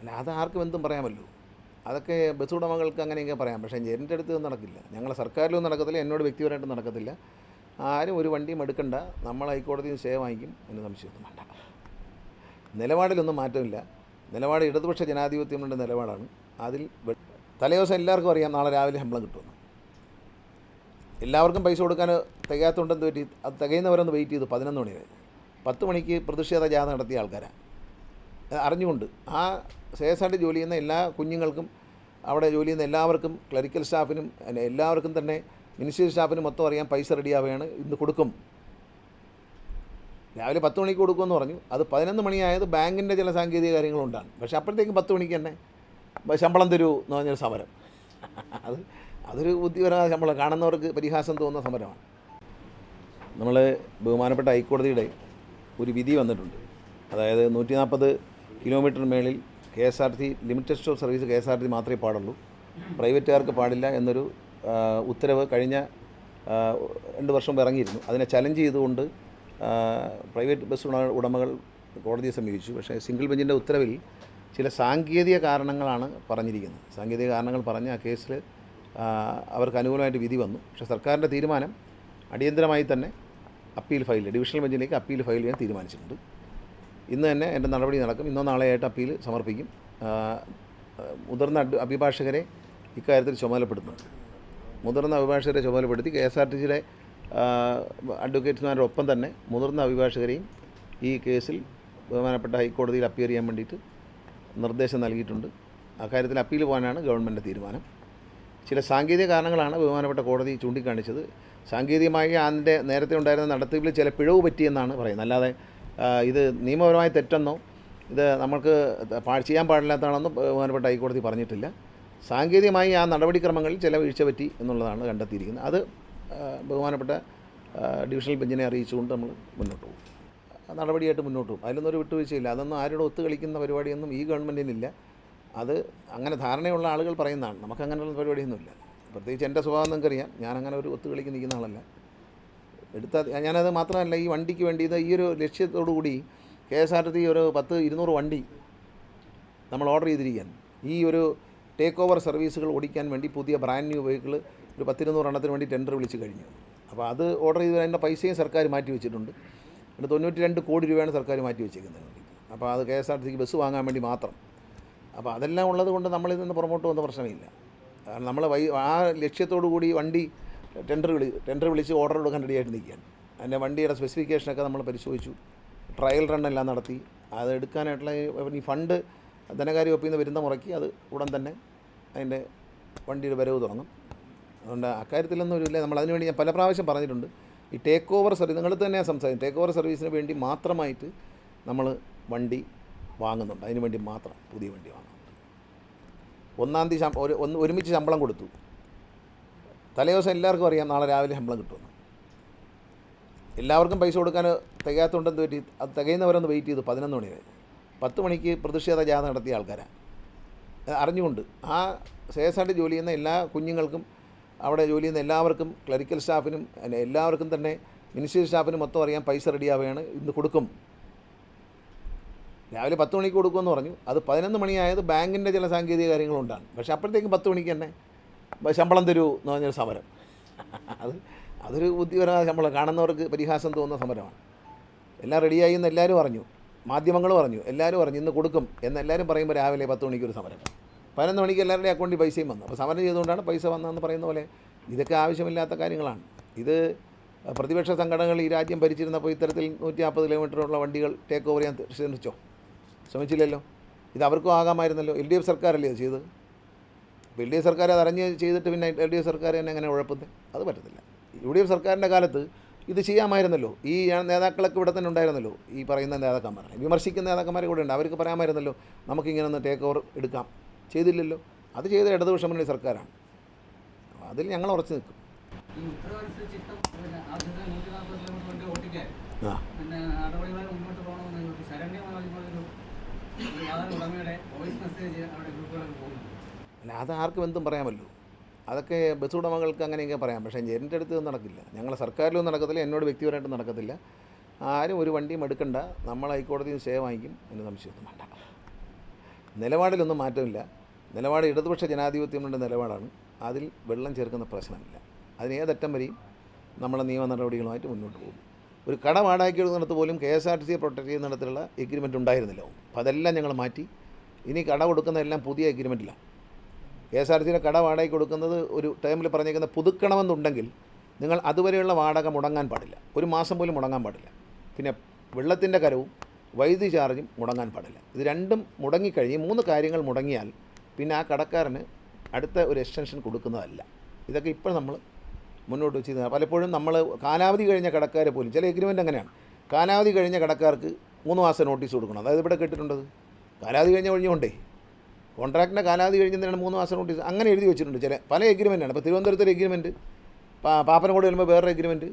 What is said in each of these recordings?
അല്ല അത് ആർക്കും എന്തും പറയാമല്ലോ. അതൊക്കെ ബസ് ഉടമകൾക്ക് അങ്ങനെയൊക്കെ പറയാം. പക്ഷേ എന്റെ അടുത്ത് ഒന്നും നടക്കില്ല. ഞങ്ങളെ സർക്കാരിലൊന്നും നടക്കത്തില്ല എന്നോട് വ്യക്തിപരമായിട്ട് നടക്കത്തില്ല. ആരും ഒരു വണ്ടിയും എടുക്കണ്ട. നമ്മൾ ഹൈക്കോടതിയിൽ നിന്ന് സ്റ്റേ വാങ്ങിക്കും എന്ന് സംശയമൊന്നും വേണ്ട. നിലപാടിലൊന്നും മാറ്റമില്ല. നിലപാട് ഇടതുപക്ഷ ജനാധിപത്യങ്ങളുടെ നിലപാടാണ്. അതിൽ വെ- തലേദിവസം എല്ലാവർക്കും അറിയാം നാളെ രാവിലെ ശമ്പളം കിട്ടുമെന്ന്. എല്ലാവർക്കും പൈസ കൊടുക്കാൻ തികയാത്തതുണ്ടെന്ന് പറ്റി? അത് തികയുന്നവരൊന്ന് വെയിറ്റ് ചെയ്തു പതിനൊന്ന് മണി വരെ. പത്ത് മണിക്ക് പ്രതിഷേധ ജാഥ നടത്തിയ ആൾക്കാരാണ് അറിഞ്ഞുകൊണ്ട് ആ സേസായിട്ട് ജോലി ചെയ്യുന്ന എല്ലാ കുഞ്ഞുങ്ങൾക്കും അവിടെ ജോലി ചെയ്യുന്ന എല്ലാവർക്കും ക്ലറിക്കൽ സ്റ്റാഫിനും എല്ലാവർക്കും തന്നെ മിനിസ്ട്രി സ്റ്റാഫിനും മൊത്തം അറിയാൻ പൈസ റെഡിയാവുകയാണ് ഇന്ന് കൊടുക്കും. രാവിലെ പത്ത് മണിക്ക് കൊടുക്കുമെന്ന് പറഞ്ഞു. അത് പതിനൊന്ന് മണിയായത് ബാങ്കിന്റെ ചില സാങ്കേതിക കാര്യങ്ങളുണ്ടാണ്. പക്ഷേ അപ്പോഴത്തേക്കും പത്ത് മണിക്ക് തന്നെ ശമ്പളം തരൂ എന്ന് പറഞ്ഞൊരു സമരം. അത് അതൊരു ബുദ്ധിപരമായ ശമ്പളം. കാണുന്നവർക്ക് പരിഹാസം തോന്നുന്ന സമരമാണ്. നമ്മൾ ബഹുമാനപ്പെട്ട ഹൈക്കോടതിയുടെ ഒരു വിധി വന്നിട്ടുണ്ട്. അതായത് നൂറ്റി നാൽപ്പത് കിലോമീറ്റർ മേളിൽ K S R T limited stop service K S R T മാത്രമേ പാടുള്ളൂ. പ്രൈവറ്റുകാർക്ക് പാടില്ല എന്നൊരു ഉത്തരവ് കഴിഞ്ഞ രണ്ട് വർഷം മുമ്പ് ഇറങ്ങിയിരുന്നു. അതിനെ ചലഞ്ച് ചെയ്തുകൊണ്ട് പ്രൈവറ്റ് ബസ് ഉടമകൾ കോടതിയെ സമീപിച്ചു. പക്ഷേ സിംഗിൾ ബെഞ്ചിന്റെ ഉത്തരവിൽ ചില സാങ്കേതിക കാരണങ്ങളാണ് പറഞ്ഞിരിക്കുന്നത്. സാങ്കേതിക കാരണങ്ങൾ പറഞ്ഞ് ആ കേസിൽ അവർക്ക് അനുകൂലമായിട്ട് വിധി വന്നു. പക്ഷേ സർക്കാരിന്റെ തീരുമാനം അടിയന്തരമായി തന്നെ അപ്പീൽ ഫയൽ ഡിവിഷണൽ ബെഞ്ചിലേക്ക് അപ്പീൽ ഫയൽ ചെയ്യാൻ തീരുമാനിച്ചിട്ടുണ്ട്. ഇന്ന് തന്നെ എന്റെ നടപടി നടക്കും. ഇന്നോ നാളെയായിട്ട് അപ്പീൽ സമർപ്പിക്കും. മുതിർന്ന അഭിഭാഷകരെ ഇക്കാര്യത്തിൽ ചുമതലപ്പെടുത്തുന്നുണ്ട്. മുതിർന്ന അഭിഭാഷകരെ ചുമതലപ്പെടുത്തി കെ എസ് ആർ ടി സിയിലെ അഡ്വക്കേറ്റ്മാരുടെ ഒപ്പം തന്നെ മുതിർന്ന അഭിഭാഷകരെയും ഈ കേസിൽ ബഹുമാനപ്പെട്ട ഹൈക്കോടതിയിൽ അപ്പിയർ ചെയ്യാൻ വേണ്ടിയിട്ട് നിർദ്ദേശം നൽകിയിട്ടുണ്ട്. അക്കാര്യത്തിൽ അപ്പീൽ പോകാനാണ് ഗവൺമെന്റ് തീരുമാനം. ചില സാങ്കേതിക കാരണങ്ങളാണ് ബഹുമാനപ്പെട്ട കോടതി ചൂണ്ടിക്കാണിച്ചത്. സാങ്കേതികമായി അതിന്റെ നേരത്തെ ഉണ്ടായിരുന്ന നടത്തിപ്പിൽ ചില പിഴവ് പറ്റിയെന്നാണ് പറയുന്നത്. അല്ലാതെ ഇത് നിയമപരമായ തെറ്റെന്നോ ഇത് നമ്മൾക്ക് ചെയ്യാൻ പാടില്ലാത്തതാണെന്നോ ബഹുമാനപ്പെട്ട ഹൈക്കോടതി പറഞ്ഞിട്ടില്ല. സാങ്കേതികമായി ആ നടപടിക്രമങ്ങളിൽ ചില വീഴ്ച പറ്റി എന്നുള്ളതാണ് കണ്ടെത്തിയിരിക്കുന്നത്. അത് ബഹുമാനപ്പെട്ട ഡിവിഷണൽ ബെഞ്ചിനെ അറിയിച്ചുകൊണ്ട് നമ്മൾ മുന്നോട്ട് പോകും. നടപടിയായിട്ട് മുന്നോട്ട് പോകും. അതിലൊന്നും ഒരു വിട്ടുവീഴ്ചയില്ല. അതൊന്നും ആരോട് ഒത്തു കളിക്കുന്ന പരിപാടിയൊന്നും ഈ ഗവൺമെന്റിനില്ല അത് അങ്ങനെ ധാരണയുള്ള ആളുകൾ പറയുന്നതാണ്. നമുക്ക് അങ്ങനെയുള്ള പരിപാടിയൊന്നുമില്ല. പ്രത്യേകിച്ച് എന്റെ സ്വഭാവം നിങ്ങൾക്കറിയാം. ഞാൻ അങ്ങനെ ഒരു ഒത്തു കളിക്ക് നിൽക്കുന്ന ആളല്ല. എടുത്ത ഞാനത് മാത്രമല്ല ഈ വണ്ടിക്ക് വേണ്ടി ഇത് ഈ ഒരു ലക്ഷ്യത്തോടു കൂടി കെ എസ് ആർ ടി ഒരു പത്ത് ഇരുന്നൂറ് വണ്ടി നമ്മൾ ഓർഡർ ചെയ്തിരിക്കുകയാണ്. ഈ ഒരു ടേക്ക് ഓവർ സർവീസുകൾ ഓടിക്കാൻ വേണ്ടി പുതിയ ബ്രാൻഡ് ന്യൂ വെഹിക്കിൾ ഒരു പത്തിരുന്നൂറ് എണ്ണത്തിന് വേണ്ടി ടെൻഡർ വിളിച്ച് കഴിഞ്ഞു. അപ്പോൾ അത് ഓർഡർ ചെയ്ത് അതിന്റെ പൈസയും സർക്കാർ മാറ്റി വെച്ചിട്ടുണ്ട്. ഒരു തൊണ്ണൂറ്റി രണ്ട് കോടി രൂപയാണ് സർക്കാർ മാറ്റി വെച്ചേക്കുന്നതിന് വേണ്ടി അപ്പോൾ അത് കെ എസ് ആർ ടി സിക്ക് ബസ് വാങ്ങാൻ വേണ്ടി മാത്രം. അപ്പോൾ അതെല്ലാം ഉള്ളത് കൊണ്ട് നമ്മളിൽ നിന്ന് പുറമോട്ട് വന്ന പ്രശ്നമില്ല. കാരണം നമ്മൾ വൈ ആ ലക്ഷ്യത്തോടു കൂടി വണ്ടി ടെൻഡർ വിളി ടെൻഡർ വിളിച്ച് ഓർഡർ കൊടുക്കാൻ റെഡിയായിട്ട് നിൽക്കുകയാണ്. അതിന്റെ വണ്ടിയുടെ സ്പെസിഫിക്കേഷനൊക്കെ നമ്മൾ പരിശോധിച്ചു. ട്രയൽ റൺ എല്ലാം നടത്തി. അത് എടുക്കാനായിട്ടുള്ള ഈ ഫണ്ട് ധനകാര്യ വകുപ്പിൽ നിന്ന് വരുന്ന മുറയ്ക്ക് അത് ഉടൻ തന്നെ അതിന്റെ വണ്ടിയുടെ വരവ് തുടങ്ങും. അതുകൊണ്ട് അക്കാര്യത്തിലൊന്നും ഒരു ഇല്ല. നമ്മൾ അതിനുവേണ്ടി ഞാൻ പല പ്രാവശ്യം പറഞ്ഞിട്ടുണ്ട്. ഈ ടേക്ക് ഓവർ സർവീസ് നിങ്ങൾ തന്നെ സംസാരിക്കും ടേക്ക് ഓവർ സർവീസിന് വേണ്ടി മാത്രമായിട്ട് നമ്മൾ വണ്ടി വാങ്ങുന്നുണ്ട്. അതിന് വേണ്ടി മാത്രം പുതിയ വണ്ടി വാങ്ങുന്നുണ്ട്. ഒന്നാം തീയതി ഒരു ഒന്ന് ഒരുമിച്ച് ശമ്പളം കൊടുത്തു. തലേദിവസം എല്ലാവർക്കും അറിയാം നാളെ രാവിലെ ശമ്പളം കിട്ടുമെന്ന്. എല്ലാവർക്കും പൈസ കൊടുക്കാൻ തികയാത്തതുകൊണ്ടെന്ന് പറ്റി അത് തികയുന്നവരൊന്ന് വെയിറ്റ് ചെയ്തു. പതിനൊന്ന് മണി വരെ പത്ത് മണിക്ക് പ്രതിഷേധ ജാഥ നടത്തിയ ആൾക്കാരാണ് അറിഞ്ഞുകൊണ്ട് ആ സേസായിട്ട് ജോലി ചെയ്യുന്ന എല്ലാ കുഞ്ഞുങ്ങൾക്കും അവിടെ ജോലി ചെയ്യുന്ന എല്ലാവർക്കും ക്ലറിക്കൽ സ്റ്റാഫിനും എല്ലാവർക്കും തന്നെ മിനിസ്ട്രി സ്റ്റാഫിനും മൊത്തം അറിയാൻ പൈസ റെഡിയാവുകയാണ് ഇന്ന് കൊടുക്കും. രാവിലെ പത്ത് മണിക്ക് കൊടുക്കുമെന്ന് പറഞ്ഞു. അത് പതിനൊന്ന് മണിയായത് ബാങ്കിന്റെ ചില സാങ്കേതിക കാര്യങ്ങളുണ്ടാണ്. പക്ഷേ അപ്പോഴത്തേക്കും പത്ത് മണിക്ക് തന്നെ ശമ്പളം തരൂ എന്ന് പറഞ്ഞൊരു സമരം. അത് അതൊരു ബുദ്ധിപരമായ ശമ്പളം. കാണുന്നവർക്ക് പരിഹാസം തോന്നുന്ന സമരമാണ്. എല്ലാം റെഡിയായി എന്ന് എല്ലാവരും പറഞ്ഞു. മാധ്യമങ്ങൾ പറഞ്ഞു. എല്ലാവരും പറഞ്ഞു ഇന്ന് കൊടുക്കും എന്ന് എല്ലാവരും പറയുമ്പോൾ രാവിലെ പത്ത് മണിക്കൊരു സമരം. പതിനൊന്ന് മണിക്ക് എല്ലാവരുടെയും അക്കൗണ്ടിൽ പൈസയും വന്നു. അപ്പോൾ സമരം ചെയ്തുകൊണ്ടാണ് പൈസ വന്നതെന്ന് പറയുന്ന പോലെ ഇതൊക്കെ ആവശ്യമില്ലാത്ത കാര്യങ്ങളാണ്. ഇത് പ്രതിപക്ഷ സംഘടനകൾ ഈ രാജ്യം ഭരിച്ചിരുന്നപ്പോൾ ഇത്തരത്തിൽ നൂറ്റി നാൽപ്പത് കിലോമീറ്ററുള്ള വണ്ടികൾ ടേക്ക് ഓവർ ചെയ്യാൻ ശ്രമിച്ചോ? ശ്രമിച്ചില്ലല്ലോ. ഇത് അവർക്കും ആകാമായിരുന്നല്ലോ. എൽ ഡി എഫ് സർക്കാരല്ലേ അത് ചെയ്ത് അപ്പോൾ എൽ ഡി എഫ് സർക്കാർ അത് അറിഞ്ഞ് ചെയ്തിട്ട് പിന്നെ എൽ ഡി എഫ് സർക്കാർ തന്നെ എങ്ങനെ ഉഴപ്പുന്നത്? അത് പറ്റത്തില്ല. യു ഡി എഫ് സർക്കാരിന്റെ കാലത്ത് ഇത് ചെയ്യാമായിരുന്നല്ലോ. ഈ നേതാക്കളൊക്കെ ഇവിടെ തന്നെ ഉണ്ടായിരുന്നല്ലോ. ഈ പറയുന്ന നേതാക്കന്മാരെ. വിമർശിക്കുന്ന നേതാക്കന്മാരെ കൂടെ ഉണ്ട്. അവർക്ക് പറയാമായിരുന്നല്ലോ നമുക്കിങ്ങനെ ഒന്ന് ടേക്ക് ഓവർ എടുക്കാം. ചെയ്തില്ലല്ലോ. അത് ചെയ്ത ഇടതുപക്ഷ മുന്നണി സർക്കാരാണ്. അതിൽ ഞങ്ങൾ ഉറച്ചു നിൽക്കും. ആ അല്ല അത് ആർക്കും എന്തും പറയാമല്ലോ. അതൊക്കെ ബസ് ഉടമകൾക്ക് അങ്ങനെയൊക്കെ പറയാം. പക്ഷേ എന്റെ അടുത്ത് നടക്കില്ല. ഞങ്ങളെ സർക്കാരിലൊന്നും നടക്കത്തില്ല. എന്നോട് വ്യക്തിപരമായിട്ട് നടക്കത്തില്ല. ആരും ഒരു വണ്ടിയും എടുക്കണ്ട. നമ്മൾ ഹൈക്കോടതിയിൽ നിന്ന് സേവ് വാങ്ങിക്കും. എന്ന് സംശയമൊന്നും വേണ്ട. നിലപാടിലൊന്നും മാറ്റമില്ല. നിലപാട് ഇടതുപക്ഷ ജനാധിപത്യങ്ങളുടെ നിലപാടാണ്. അതിൽ വെള്ളം ചേർക്കുന്ന പ്രശ്നമില്ല. അതിന് ഏതറ്റം വരെയും നമ്മളെ നിയമ നടപടികളുമായിട്ട് മുന്നോട്ട് പോകും. ഒരു കട വാടകയ്ക്ക് എടുക്കുന്നിടത്ത് പോലും കെ എസ് ആർ ടി സിയെ പ്രൊട്ടക്ട് ചെയ്യുന്നിടത്തുള്ള എഗ്രിമെന്റ് ഉണ്ടായിരുന്നില്ല. അപ്പോൾ അതെല്ലാം ഞങ്ങൾ മാറ്റി. ഇനി കട കൊടുക്കുന്നതെല്ലാം പുതിയ എഗ്രിമെന്റിലാണ് കെ എസ് ആർ ടി സിയുടെ കട വാടകയ്ക്ക് കൊടുക്കുന്നത് ഒരു ടൈമിൽ പറഞ്ഞേക്കുന്ന പുതുക്കണമെന്നുണ്ടെങ്കിൽ നിങ്ങൾ അതുവരെയുള്ള വാടക മുടങ്ങാൻ പാടില്ല. ഒരു മാസം പോലും മുടങ്ങാൻ പാടില്ല. പിന്നെ വെള്ളത്തിന്റെ കരവും വൈദ്യുതി ചാർജും മുടങ്ങാൻ പാടില്ല. ഇത് രണ്ടും മുടങ്ങിക്കഴിഞ്ഞ് മൂന്ന് കാര്യങ്ങൾ മുടങ്ങിയാൽ പിന്നെ ആ കടക്കാരന് അടുത്ത ഒരു എക്സ്റ്റൻഷൻ കൊടുക്കുന്നതല്ല. ഇതൊക്കെ ഇപ്പോൾ നമ്മൾ മുന്നോട്ട് വെച്ച് പലപ്പോഴും നമ്മൾ കാലാവധി കഴിഞ്ഞ കടക്കാരെ പോലും ചില എഗ്രിമെന്റ് അങ്ങനെയാണ്. കാലാവധി കഴിഞ്ഞ കടക്കാർക്ക് മൂന്ന് മാസം നോട്ടീസ് കൊടുക്കണം. അതായത് ഇവിടെ കേട്ടിട്ടുണ്ടത്. കാലാവധി കഴിഞ്ഞ ഒഴിഞ്ഞുകൊണ്ടേ കോൺട്രാക്റ്റിന്റെ കാലാവധി കഴിഞ്ഞതിനാണ് മൂന്ന് മാസം നോട്ടീസ് അങ്ങനെ എഴുതി വെച്ചിട്ടുണ്ട് ചില പല എഗ്രിമെന്റാണ് ഇപ്പോൾ തിരുവനന്തപുരത്തൊരു എഗ്രിമെന്റ് പാപ്പനംകോട് വരുമ്പോൾ വേറൊരു എഗ്രിമെന്റ്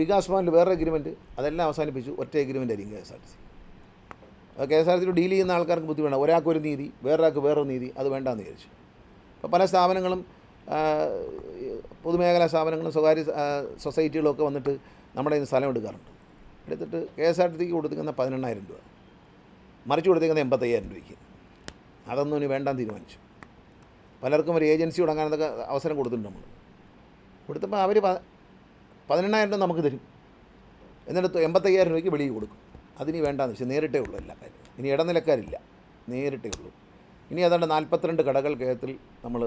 വികാസ് ഭവനിൽ വേറൊരു എഗ്രിമെന്റ് അതെല്ലാം അവസാനിപ്പിച്ചു. ഒറ്റ എഗ്രിമെന്റ് ആയിരിക്കും. K S R T C K S R C deal ചെയ്യുന്ന ആൾക്കാർക്ക് ബുദ്ധി ഒരാൾക്ക് ഒരു നീതി വേറൊരാൾക്ക് വേറൊരു നീതി അത് വേണ്ടാന്ന് വിചാരിച്ചു. അപ്പോൾ പല സ്ഥാപനങ്ങളും പൊതുമേഖലാ സ്ഥാപനങ്ങളും സ്വകാര്യ സൊസൈറ്റികളൊക്കെ വന്നിട്ട് നമ്മുടെ ഇന്ന് സ്ഥലം എടുക്കാറുണ്ട്. എടുത്തിട്ട് കെ എസ് ആർ ടി സിക്ക് കൊടുത്തിരിക്കുന്ന പതിനെണ്ണായിരം രൂപ മറിച്ച് കൊടുത്തിരിക്കുന്ന എൺപത്തയ്യായിരം രൂപയ്ക്ക്. അതൊന്നും ഇനി വേണ്ടാന്ന് തീരുമാനിച്ചു. പലർക്കും ഒരു ഏജൻസി തുടങ്ങാനൊക്കെ അവസരം കൊടുത്തിട്ടുണ്ട് നമ്മൾ കൊടുത്തപ്പോൾ അവർ പതിനെണ്ണായിരം രൂപ നമുക്ക് തരും. എന്നിട്ട് എൺപത്തയ്യായിരം രൂപയ്ക്ക് വെളിയിൽ കൊടുക്കും. അതിനി വേണ്ടാന്ന് വെച്ചാൽ നേരിട്ടേ ഉള്ളൂ എല്ലാ. കാര്യം ഇനി ഇടനിലക്കാരില്ല. നേരിട്ടേ ഉള്ളൂ. ഇനി ഏതാണ്ട് നാൽപ്പത്തിരണ്ട് കടകൾ കേരളത്തിൽ നമ്മൾ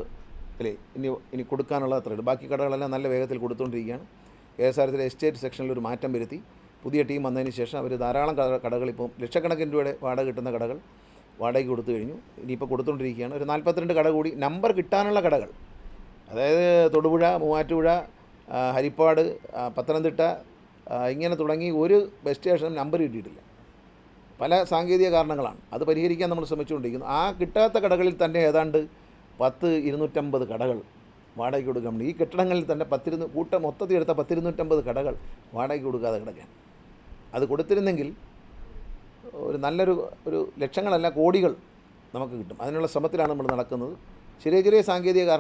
അല്ലേ ഇനി ഇനി കൊടുക്കാനുള്ള ഉള്ളൂ. ബാക്കി കടകളെല്ലാം നല്ല വേഗത്തിൽ കൊടുത്തുകൊണ്ടിരിക്കുകയാണ് കെ എസ് ആർ ടിയിലെ എസ്റ്റേറ്റ് സെക്ഷനിൽ ഒരു മാറ്റം വരുത്തി. പുതിയ ടീം വന്നതിന് ശേഷം അവർ ധാരാളം കട- കടകൾ ഇപ്പോൾ ലക്ഷക്കണക്കിന് രൂപയുടെ വാടക കിട്ടുന്ന കടകൾ വാടകയ്ക്ക് കൊടുത്തു കഴിഞ്ഞു. ഇനിയിപ്പോൾ കൊടുത്തുകൊണ്ടിരിക്കുകയാണ് ഒരു നാൽപ്പത്തിരണ്ട് കട കൂടി നമ്പർ കിട്ടാനുള്ള കടകൾ. അതായത് തൊടുപുഴ മൂവാറ്റുപുഴ ഹരിപ്പാട് പത്തനംതിട്ട ഇങ്ങനെ തുടങ്ങി ഒരു ബസ് സ്റ്റേഷനും നമ്പർ കിട്ടിയിട്ടില്ല. പല സാങ്കേതിക കാരണങ്ങളാണ്. അത് പരിഹരിക്കാൻ നമ്മൾ ശ്രമിച്ചുകൊണ്ടിരിക്കുന്നു. ആ കിട്ടാത്ത കടകളിൽ തന്നെ ഏതാണ്ട് പത്ത് ഇരുന്നൂറ്റമ്പത് കടകൾ വാടകയ്ക്ക് കൊടുക്കാൻ ഈ കെട്ടിടങ്ങളിൽ തന്നെ പത്തിരുന്ന് കൂട്ടം മൊത്തത്തിൽ എടുത്ത പത്തിരുന്നൂറ്റമ്പത് കടകൾ വാടകയ്ക്ക് കൊടുക്കാതെ കിടക്കാൻ. അത് കൊടുത്തിരുന്നെങ്കിൽ ഒരു നല്ലൊരു ഒരു ലക്ഷങ്ങളല്ല കോടികൾ നമുക്ക് കിട്ടും. അതിനുള്ള ശ്രമത്തിലാണ് നമ്മൾ നടക്കുന്നത്. ചെറിയ ചെറിയ സാങ്കേതിക കാരണം